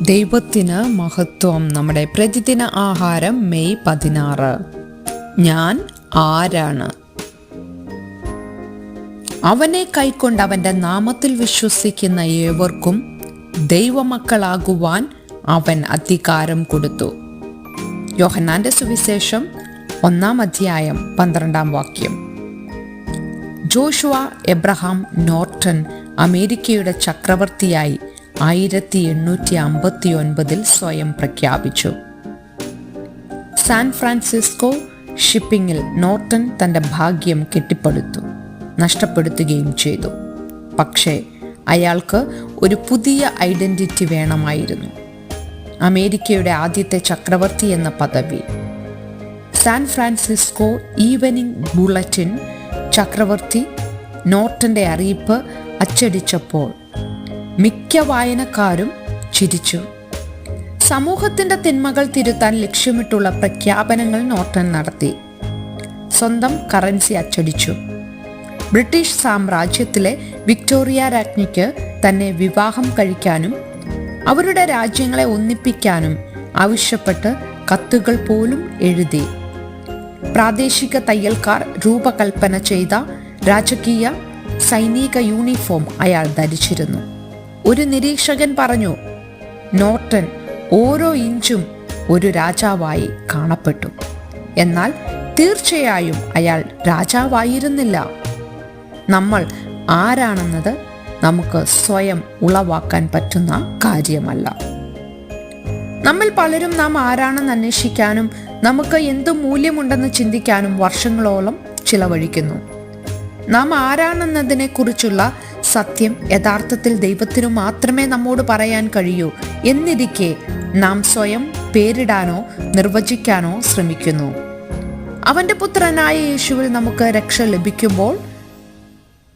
ദൈവത്തിന് മഹത്വം. നമ്മുടെ പ്രതിദിന ആഹാരം മെയ് പതിനാറ്. ഞാൻ ആരാണ്? അവനെ കൈക്കൊണ്ട് അവന്റെ നാമത്തിൽ വിശ്വസിക്കുന്ന ഏവർക്കും ദൈവമക്കളാകുവാൻ അവൻ അധികാരം കൊടുത്തു. യോഹന്നാന്റെ സുവിശേഷം ഒന്നാം അധ്യായം പന്ത്രണ്ടാം വാക്യം. ജോഷുവ എബ്രഹാം നോർട്ടൺ അമേരിക്കയുടെ ചക്രവർത്തിയായി ആയിരത്തി എണ്ണൂറ്റി അമ്പത്തി ഒൻപതിൽ സ്വയം പ്രഖ്യാപിച്ചു. സാൻ ഫ്രാൻസിസ്കോ ഷിപ്പിംഗിൽ നോർട്ടൺ തന്റെ ഭാഗ്യം കെട്ടിപ്പടുത്തു നഷ്ടപ്പെടുത്തുകയും ചെയ്തു. പക്ഷേ അയാൾക്ക് ഒരു പുതിയ ഐഡന്റിറ്റി വേണമായിരുന്നു. അമേരിക്കയുടെ ആദ്യത്തെ ചക്രവർത്തി എന്ന പദവി. സാൻ ഫ്രാൻസിസ്കോ ഈവനിംഗ് ബുള്ളറ്റിൻ ചക്രവർത്തി നോർട്ടന്റെ അറിയിപ്പ് അച്ചടിച്ചപ്പോൾ മിക്ക വായനക്കാരും ചിരിച്ചു. സമൂഹത്തിന്റെ തിന്മകൾ തിരുത്താൻ ലക്ഷ്യമിട്ടുള്ള പ്രഖ്യാപനങ്ങൾ നോർട്ടൺ നടത്തി. സ്വന്തം കറൻസി അച്ചടിച്ചു. ബ്രിട്ടീഷ് സാമ്രാജ്യത്തിലെ വിക്ടോറിയ രാജ്ഞിക്ക് തന്നെ വിവാഹം കഴിക്കാനും അവരുടെ രാജ്യങ്ങളെ ഒന്നിപ്പിക്കാനും ആവശ്യപ്പെട്ട് കത്തുകൾ പോലും എഴുതി. പ്രാദേശിക തയ്യൽക്കാർ രൂപകൽപ്പന ചെയ്ത രാജകീയ സൈനിക യൂണിഫോം അയാൾ ധരിച്ചിരുന്നു. ഒരു നിരീക്ഷകൻ പറഞ്ഞു നോർട്ടൺ ഓരോ ഇഞ്ചും ഒരു രാജാവായി കാണപ്പെട്ടു. എന്നാൽ തീർച്ചയായും അയാൾ രാജാവായിരുന്നില്ല. നമ്മൾ ആരാണെന്നത് നമുക്ക് സ്വയം ഉളവാക്കാൻ പറ്റുന്ന കാര്യമല്ല. നമ്മൾ പലരും നാം ആരാണെന്ന് അന്വേഷിക്കാനും നമുക്ക് എന്ത് മൂല്യമുണ്ടെന്ന് ചിന്തിക്കാനും വർഷങ്ങളോളം ചിലവഴിക്കുന്നു. നാം ആരാണെന്നതിനെ കുറിച്ചുള്ള സത്യം യഥാർത്ഥത്തിൽ ദൈവത്തിനു മാത്രമേ നമ്മോട് പറയാൻ കഴിയൂ. എന്നിരിക്കെ നാം സ്വയം പേരിടാനോ നിർവചിക്കാനോ ശ്രമിക്കുന്നു. അവന്റെ പുത്രനായ യേശുവിൽ നമുക്ക് രക്ഷ ലഭിക്കുമ്പോൾ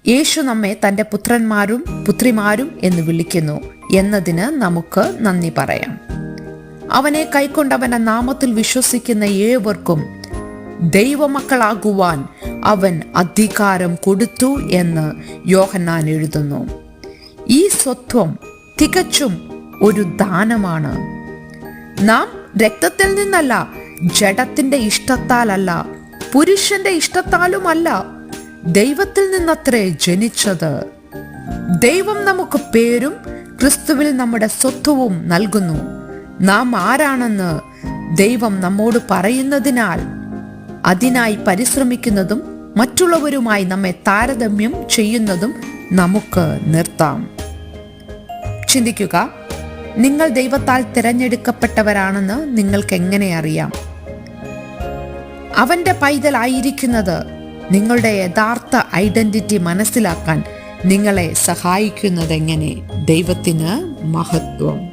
യേശു നമ്മെ തന്റെ പുത്രന്മാരും പുത്രിമാരും എന്ന് വിളിക്കുന്നു. എന്നതിന് നമുക്ക് നന്ദി പറയാം. അവനെ കൈക്കൊണ്ടവന്റെ നാമത്തിൽ വിശ്വസിക്കുന്ന ഏവർക്കും ദൈവമക്കളാകുവാൻ അവൻ അധികാരം കൊടുത്തു എന്ന് യോഹന്നാൻ എഴുതുന്നു. ഈ സ്വത്വം തികച്ചും ഒരു ദാനമാണ്. നാം രക്തത്തിൽ നിന്നല്ല ജഡത്തിന്റെ ഇഷ്ടത്താലല്ല പുരുഷന്റെ ഇഷ്ടത്താലുമല്ല ദൈവത്തിൽ നിന്നത്രേ ജനിച്ചത്. ദൈവം നമുക്ക് പേരും ക്രിസ്തുവിൽ നമ്മുടെ സ്വത്വവും നൽകുന്നു. നാം ആരാണെന്ന് ദൈവം നമ്മോട് പറയുന്നതിനാൽ അതിനായി പരിശ്രമിക്കുന്നതും മറ്റുള്ളവരുമായി നമ്മെ താരതമ്യം ചെയ്യുന്നതും നമുക്ക് നിർത്താം. ചിന്തിക്കുക നിങ്ങൾ ദൈവത്താൽ തിരഞ്ഞെടുക്കപ്പെട്ടവരാണെന്ന് നിങ്ങൾക്ക് എങ്ങനെ അറിയാം? അവന്റെ പൈതലായിരിക്കുന്നത് നിങ്ങളുടെ യഥാർത്ഥ ഐഡന്റിറ്റി മനസ്സിലാക്കാൻ നിങ്ങളെ സഹായിക്കുന്നതെങ്ങനെ? ദൈവത്തിന് മഹത്വം.